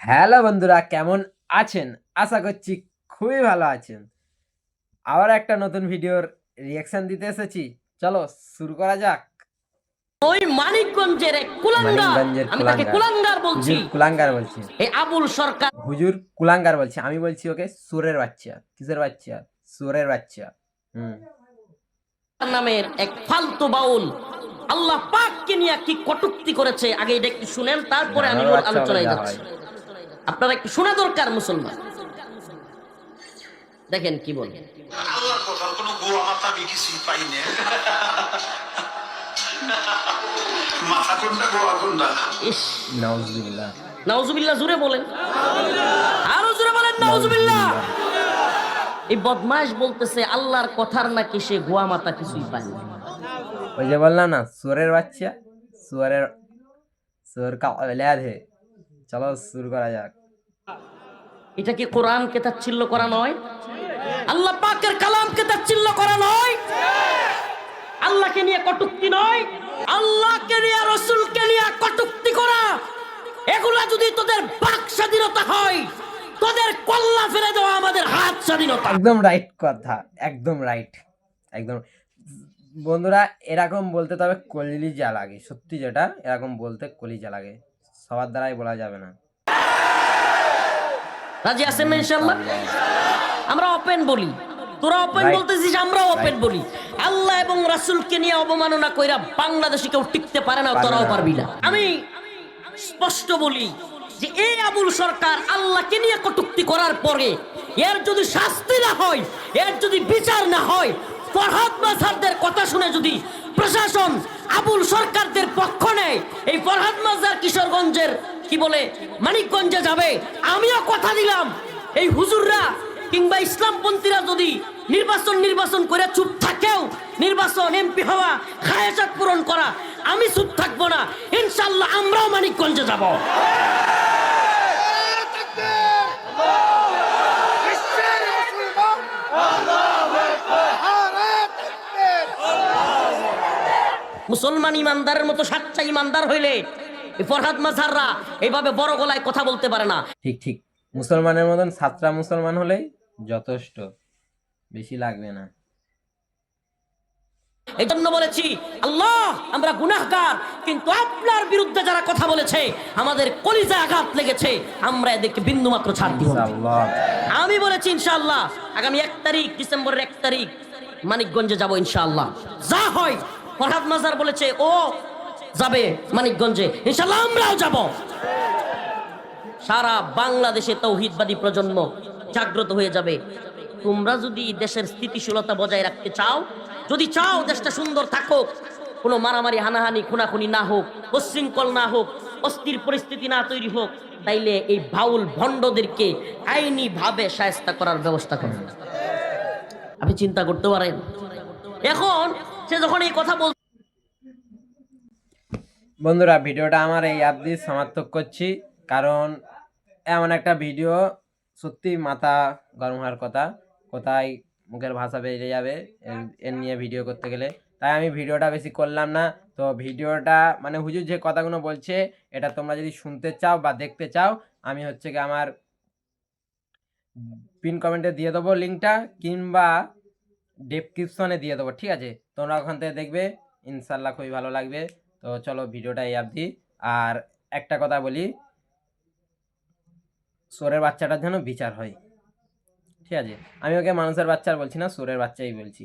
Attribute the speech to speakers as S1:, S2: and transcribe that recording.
S1: Hello বন্ধুরা কেমন আছেন? আশা করছি খুবই ভালো আছেন। আবার একটা নতুন ভিডিওর রিয়াকশন দিতে এসেছি। চলো শুরু করা যাক।
S2: ওই মানিকগঞ্জের এক কুলাঙ্গার। আমি তাকে
S1: কুলাঙ্গার।
S2: বলছি।
S1: কুলাঙ্গার বলছি।
S2: এই আবুল সরকার।
S1: হুজুর কুলাঙ্গার বলছি। আমি বলছি ওকে সুরের বাচ্চা। কিসের বাচ্চা? সুরের বাচ্চা। হুম।
S2: নামের এক ফালতু বাউল। আল্লাহ পাককে নিয়ে কি কটুক্তি করেছে? আগে এটা একটু শুনেন তারপরে আমি আলোচনায় যাচ্ছি। আপনারা শোনা দরকার মুসলমান। দেখেন কি বলেন
S3: আল্লাহর কথার না
S2: জুড়ে বলেন। বলেন এই বলতেছে আল্লাহর কথার নাকি সে গোয়া মাথা কিছুই পায় না
S1: ওই যে বললাম না সুরের বাচ্চা সুরের সুর কা চলো শুরু করা যাক।
S2: এটা কি কোরআনকে তাচ্ছিল্য করা নয়? আল্লাহ পাকের কালামকে তাচ্ছিল্য করা নয়? আল্লাহকে নিয়ে কটুক্তি নয়? আল্লাহকে নিয়ে রসুলকে নিয়ে কটুক্তি করা? এগুলা যদি তোদের বাক স্বাধীনতা হয় তোদের কল্লা ফেলে দেওয়া আমাদের হাত স্বাধীনতা।
S1: একদম রাইট কথা একদম রাইট একদম। বন্ধুরা এরকম বলতে তবে কলিজা লাগে সত্যি যেটা এরকম বলতে কলিজা লাগে। সবার দ্বারাই বলা যাবে না।
S2: রাজি আছেন না ইনশাল্লাহ আমরা ওপেন বলি। তোরা ওপেন বলতেছিস আমরা ওপেন বলি। আল্লাহ এবং রাসূলকে নিয়ে অবমাননা কইরা বাংলাদেশে কেউ টিকতে পারে না তোরাও পারবি না। আমি স্পষ্ট বলি যে এই আবুল সরকার আল্লাহকে নিয়ে কটুক্তি করার পরে এর যদি শাস্তি না হয় এর যদি বিচার না হয় ফরহাদ মাজারদের কথা শুনে যদি প্রশাসন আবুল সরকারদের পক্ষ নেয় এই ফরহাদ মাজার কি বলে, মানিকগঞ্জে যাবে। আমিও কথা দিলাম। এই হুজুররা কিংবা ইসলামপন্থীরা যদি নির্বাচন নির্বাচন করে চুপ থাকেও, নির্বাচন এমপি হওয়া খায়াচাত পূরণ করা, আমি চুপ থাকব না। ইনশাল্লাহ আমরাও মানিকগঞ্জে যাব। মুসলমান ইমানদারের মতো সাচ্চা ইমানদার হইলে ফরহাদ মাঝাররা এইভাবে বড় গলায় কথা বলতে পারে না।
S1: ঠিক ঠিক। মুসলমানের মতন সাতটা মুসলমান হলেই যথেষ্ট। বেশি লাগবে না।
S2: এই জন্য বলেছি আল্লাহ আমরা গুনাহগার কিন্তু আপনার বিরুদ্ধে যারা কথা বলেছে আমাদের কলিজা আঘাত লেগেছে আমরা এদেরকে বিন্দু মাত্র ছাড় দিব আমি বলেছি ইনশাআল্লাহ আগামী এক তারিখ ডিসেম্বরের এক তারিখ মানিকগঞ্জে যাব ইনশাআল্লাহ। যা হয় ফরহাদ মাজার বলেছে ও যাবে মানিকগঞ্জে। ইনশাআল্লাহ আমরাও যাব। সারা বাংলাদেশে তৌহিদবাদী প্রজন্ম জাগ্রত হয়ে যাবে। তোমরা যদি দেশের স্থিতিশীলতা বজায় রাখতে চাও, যদি চাও দেশটা সুন্দর থাকুক, কোনো মারামারি, হানাহানি, খুনাখুনি না হোক উচ্ছৃঙ্খল না হোক, অস্থির পরিস্থিতি না তৈরি হোক, তাইলে এই বাউল ভণ্ডদেরকে আইনি ভাবে সায়স্তা করার ব্যবস্থা করুন আপনি চিন্তা করতে পারেন। এখন সে যখন এই কথা বল
S1: বন্ধুরা, ভিডিওটা আমার এই অ্যাপ দিয়ে সমার্থক করছি। কারণ এমন একটা ভিডিও, সত্যি মাথা গরম হওয়ার কথা। কোথায় মুখের ভাষা বেরিয়ে যাবে এর- নিয়ে ভিডিও করতে গেলে। তাই আমি ভিডিওটা বেশি করলাম না। তো ভিডিওটা মানে হুজুর যে কথাগুলো বলছে, এটা তোমরা যদি শুনতে চাও বা দেখতে চাও, আমি হচ্ছে কি আমার পিন কমেন্টে দিয়ে দেবো লিঙ্কটা, কিংবা ডেসক্রিপশনে দিয়ে দেবো, ঠিক আছে? তোমরা ওখান থেকে দেখবে ইনশাল্লাহ খুবই ভালো লাগবে। তো চলো ভিডিওটা এই অবধি। আর একটা কথা বলি সোরের বাচ্চাটার যেন বিচার হয়। ঠিক আছে? আমি ওকে মানুষের বাচ্চার বলছি না সোরের বাচ্চাই বলছি।